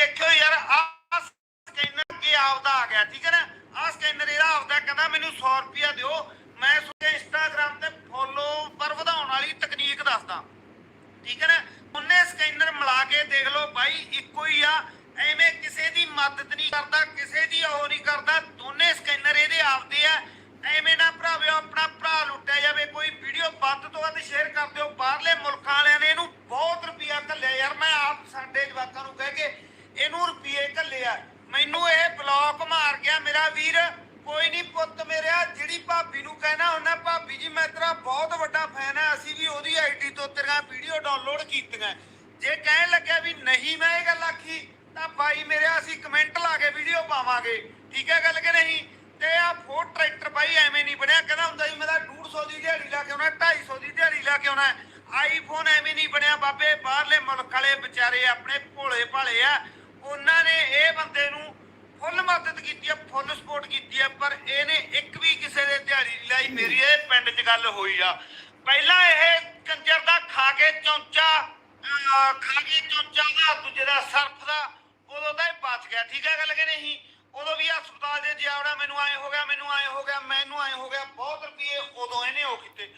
ਦੇਖਿਓ ਯਾਰ ਆ ਸਕੈਨਰ ਕੀ ਆਪਦਾ ਆ ਗਿਆ, ਠੀਕ ਹੈ ਨਾ? ਆ ਸਕੈਨਰ ਇਹਦਾ ਆਪਦਾ ਕਹਿੰਦਾ ਮੈਨੂੰ 100 ਰੁਪਿਆ ਦਿਓ। ਮੈਂ ਸੁਣਿਆ ਇੰਸਟਾਗ੍ਰam ਤੇ ਫੋਲੋ ਵਧਾਉਣ ਵਾਲੀ ਤਕਨੀਕ ਦੱਸਦਾ। ਠੀਕ ਹੈ ਨਾ? ਉਹਨੇ ਸਕੈਨਰ ਮਿਲਾ ਕੇ ਦੇਖ ਲਓ ਬਾਈ, ਇੱਕੋ ਹੀ ਆ। ਐਵੇਂ ਕਿਸੇ ਦੀ ਮਦਦ ਨਹੀਂ ਕਰਦਾ, ਕਿਸੇ ਦੀ ਉਹ ਨਹੀਂ ਕਰਦਾ। ਦੋਨੇ ਸਕੈਨਰ ਇਹਦੇ ਆਪਦੇ ਆ। ਐਵੇਂ ਨਾ ਭਰਾਵਿਓ, ਆਪਣਾ ਭਰਾ ਲੁੱਟਿਆ ਜਾਵੇ, ਕੋਈ ਵੀਡੀਓ ਵੱਧ ਤੋਂ ਵੱਧ ਸ਼ੇਅਰ ਕਰ ਦਿਓ। ਬਾਹਰਲੇ ਮੁਲਕਾਂ ਵਾਲਿਆਂ ਨੇ ਇਹਨੂੰ ਬਹੁਤ ਰੁਪਿਆ ਘੱਲਿਆ। ਯਾਰ, ਮੈਂ ਆਪ ਸਾਡੇ ਜਵਾਕਾਂ ਨੂੰ ਕਹਿ ਕੇ ਇਹਨੂੰ ਰੁਪਏ ਘੱਲਿਆ। ਮੈਨੂੰ ਇਹ ਬਲੌਕ ਮਾਰ ਗਿਆ। ਮੇਰਾ ਵੀਰ, ਕੋਈ ਨਹੀਂ ਪੁੱਤ ਮੇਰਿਆ, ਜਿਹੜੀ ਭਾਬੀ ਨੂੰ ਕਹਿਣਾ ਹੁੰਦਾ, ਭਾਬੀ ਜੀ, ਮੈਂ ਤੇਰਾ ਬਹੁਤ ਵੱਡਾ ਫੈਨ ਆ। ਅਸੀਂ ਵੀ ਉਹਦੀ ਆਈਡੀ ਤੋਂ ਤੇਰੀਆਂ ਵੀਡੀਓ ਡਾਊਨਲੋਡ ਕੀਤੀਆਂ। ਜੇ ਕਹਿਣ ਲੱਗਿਆ ਵੀ ਨਹੀਂ ਮੈਂ ਇਹ ਗੱਲ ਆਖੀ, ਤਾਂ ਬਾਈ ਮੇਰੇ, ਅਸੀਂ ਕਮੈਂਟ ਲਾ ਕੇ ਵੀਡੀਓ ਪਾਵਾਂਗੇ। ਠੀਕ ਹੈ ਗੱਲ ਕਿ ਨਹੀਂ? ਤੇ ਆ ਫੋਰ ਟਰੈਕਟਰ ਬਾਈ ਐਵੇਂ ਨਹੀਂ ਬਣਿਆ। ਕਹਿੰਦਾ ਹੁੰਦਾ ਜੀ ਮੇਰਾ 150 ਦੀ ਦਿਹਾੜੀ ਲਾ ਕੇ ਆਉਣਾ 250 ਦੀ ਦਿਹਾੜੀ ਲਾ ਕੇ ਆਉਣਾ। ਆਈਫੋਨ ਐਵੇਂ ਨਹੀਂ ਬਣਿਆ ਬਾਬੇ। ਬਾਹਰਲੇ ਮੁਲਕ ਵਾਲੇ ਵਿਚਾਰੇ ਆਪਣੇ ਭੋਲੇ ਭਾਲੇ ਆ। ਉਹਨਾਂ ਨੇ ਇਹ ਬੰਦੇ ਨੂੰ ਫੁੱਲ ਮਦਦ ਕੀਤੀ ਹੈ ਫੁੱਲ ਸਪੋਰਟ ਕੀਤੀ ਹੈ ਪਰ ਇਹਨੇ ਇੱਕ ਵੀ ਕਿਸੇ ਦੇ ਦਿਹਾੜੀ ਨਹੀਂ ਲਾਈ। ਮੇਰੀ ਇਹ ਪਿੰਡ 'ਚ ਗੱਲ ਹੋਈ ਆ। ਪਹਿਲਾਂ ਇਹ ਕੰਜਰ ਦਾ ਖਾ ਕੇ ਚੌਂਚਾ ਖਾ ਕੇ ਚੌਂਚਾ ਦਾ, ਦੂਜੇ ਦਾ ਸਰਫ ਦਾ, ਉਦੋਂ ਤਾਂ ਇਹ ਬਚ ਗਿਆ। ਠੀਕ ਹੈ ਗੱਲ ਕਿ ਨਹੀਂ? ਉਦੋਂ ਵੀ ਹਸਪਤਾਲ ਦੇ ਜਿਆਵੜਾ ਮੈਨੂੰ ਆਏ ਹੋ ਗਿਆ, ਮੈਨੂੰ ਆਏ ਹੋ ਗਿਆ, ਮੈਨੂੰ ਆਏ ਹੋ ਗਿਆ, ਬਹੁਤ ਰੁਪਏ ਉਦੋਂ ਇਹਨੇ ਉਹ ਕੀਤੇ।